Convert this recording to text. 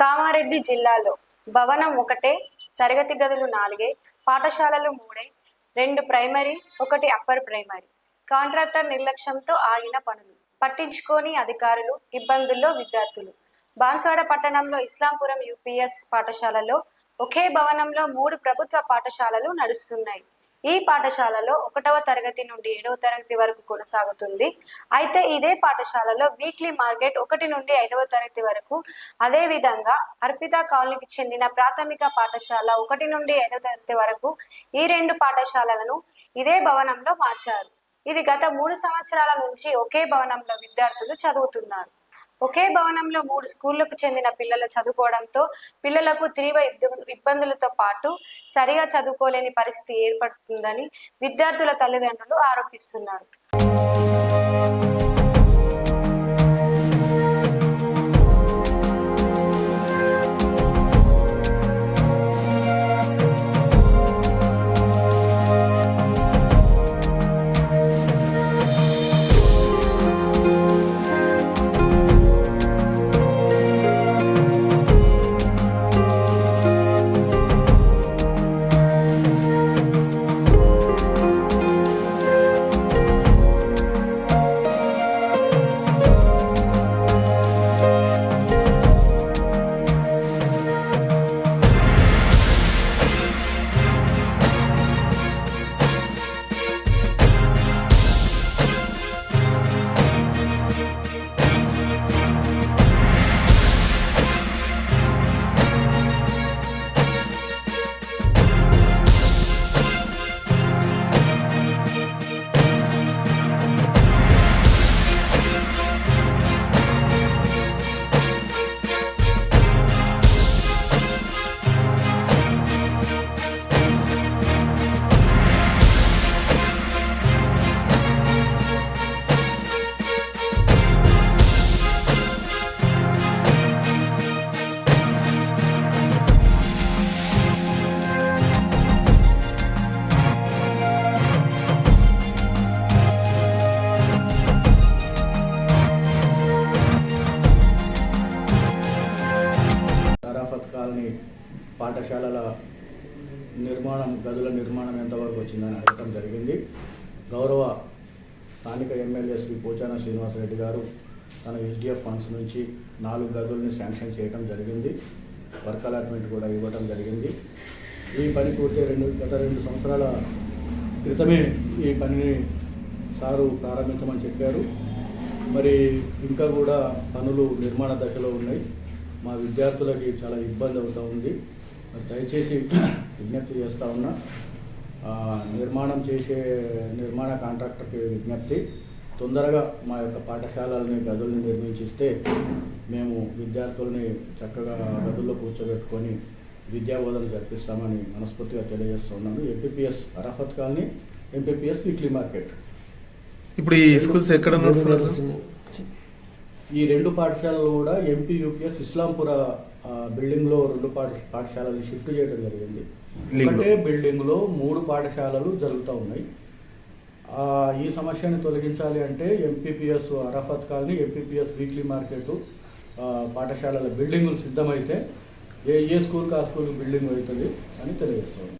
కామారెడ్డి జిల్లాలో భవనం ఒకటే తరగతి గదులు నాలుగే పాఠశాలలు మూడే రెండు ప్రైమరీ ఒకటి అప్పర్ ప్రైమరీ. కాంట్రాక్టర్ నిర్లక్ష్యంతో ఆగిన పనులు. పట్టించుకోని అధికారులు ఇబ్బందుల్లో విద్యార్థులు. బాన్సువాడ పట్టణంలో ఇస్లాంపురం యూపీఎస్ పాఠశాలలో ఒకే భవనంలో మూడు ప్రభుత్వ పాఠశాలలు నడుస్తున్నాయి. ఈ పాఠశాలలో ఒకటవ తరగతి నుండి ఏడవ తరగతి వరకు కొనసాగుతుంది. అయితే ఇదే పాఠశాలలో వీక్లీ మార్కెట్ ఒకటి నుండి ఐదవ తరగతి వరకు అదే విధంగా అర్పిత కాలనీకి చెందిన ప్రాథమిక పాఠశాల ఒకటి నుండి ఐదవ తరగతి వరకు ఈ రెండు పాఠశాలలను ఇదే భవనంలో మార్చారు. ఇది గత మూడు సంవత్సరాల నుంచి ఒకే భవనంలో విద్యార్థులు చదువుతున్నారు. ఒకే భవనంలో మూడు స్కూళ్ళకు చెందిన పిల్లలు చదువుకోవడంతో పిల్లలకు తీవ్ర ఇబ్బందులతో పాటు సరిగా చదువుకోలేని పరిస్థితి ఏర్పడుతుందని విద్యార్థుల తల్లిదండ్రులు ఆరోపిస్తున్నారు. కాలనీ పాఠశాలల నిర్మాణం గదుల నిర్మాణం ఎంతవరకు వచ్చిందని అడగటం జరిగింది. గౌరవ స్థానిక ఎమ్మెల్యే శ్రీ పోచాన శ్రీనివాసరెడ్డి గారు తన హెచ్డిఎఫ్ ఫండ్స్ నుంచి నాలుగు గదుల్ని శాంక్షన్ చేయడం జరిగింది. వర్క్ అలాట్మెంట్ కూడా ఇవ్వడం జరిగింది. ఈ పని పూర్తి రెండు గత రెండు సంవత్సరాల క్రితమే ఈ పనిని సారు ప్రారంభించమని చెప్పారు. మరి ఇంకా కూడా పనులు నిర్మాణ దశలో ఉన్నాయి. మా విద్యార్థులకి చాలా ఇబ్బంది అవుతూ ఉంది. మరి దయచేసి విజ్ఞప్తి చేస్తూ ఉన్నా. ఆ, నిర్మాణం చేసే నిర్మాణ కాంట్రాక్టర్కి విజ్ఞప్తి. తొందరగా మా యొక్క పాఠశాలల్ని గదుల్ని నిర్మించిస్తే మేము విద్యార్థుల్ని చక్కగా గదుల్లో కూర్చోబెట్టుకొని విద్యాబోధన జరిపిస్తామని మనస్ఫూర్తిగా తెలియజేస్తున్నాను MPPS Arafat colony MPPS weekly market. ఇప్పుడు ఈ స్కూల్స్ ఎక్కడ నడుస్తున్నారు ఈ రెండు పాఠశాలలు కూడా ఎంపీ యూపీఎస్ ఇస్లాంపుర బిల్డింగ్లో రెండు పాఠ పాఠశాలలు షిఫ్ట్ చేయడం జరిగింది. ఒకటే బిల్డింగ్లో మూడు పాఠశాలలు జరుగుతూ ఉన్నాయి. ఆ, ఈ సమస్యని తొలగించాలి అంటే MPPS Arafat colony MPPS weekly market పాఠశాలల బిల్డింగులు సిద్ధమైతే ఏ ఏ స్కూల్కి ఆ స్కూల్ బిల్డింగ్ అవుతుంది అని తెలియజేస్తాం.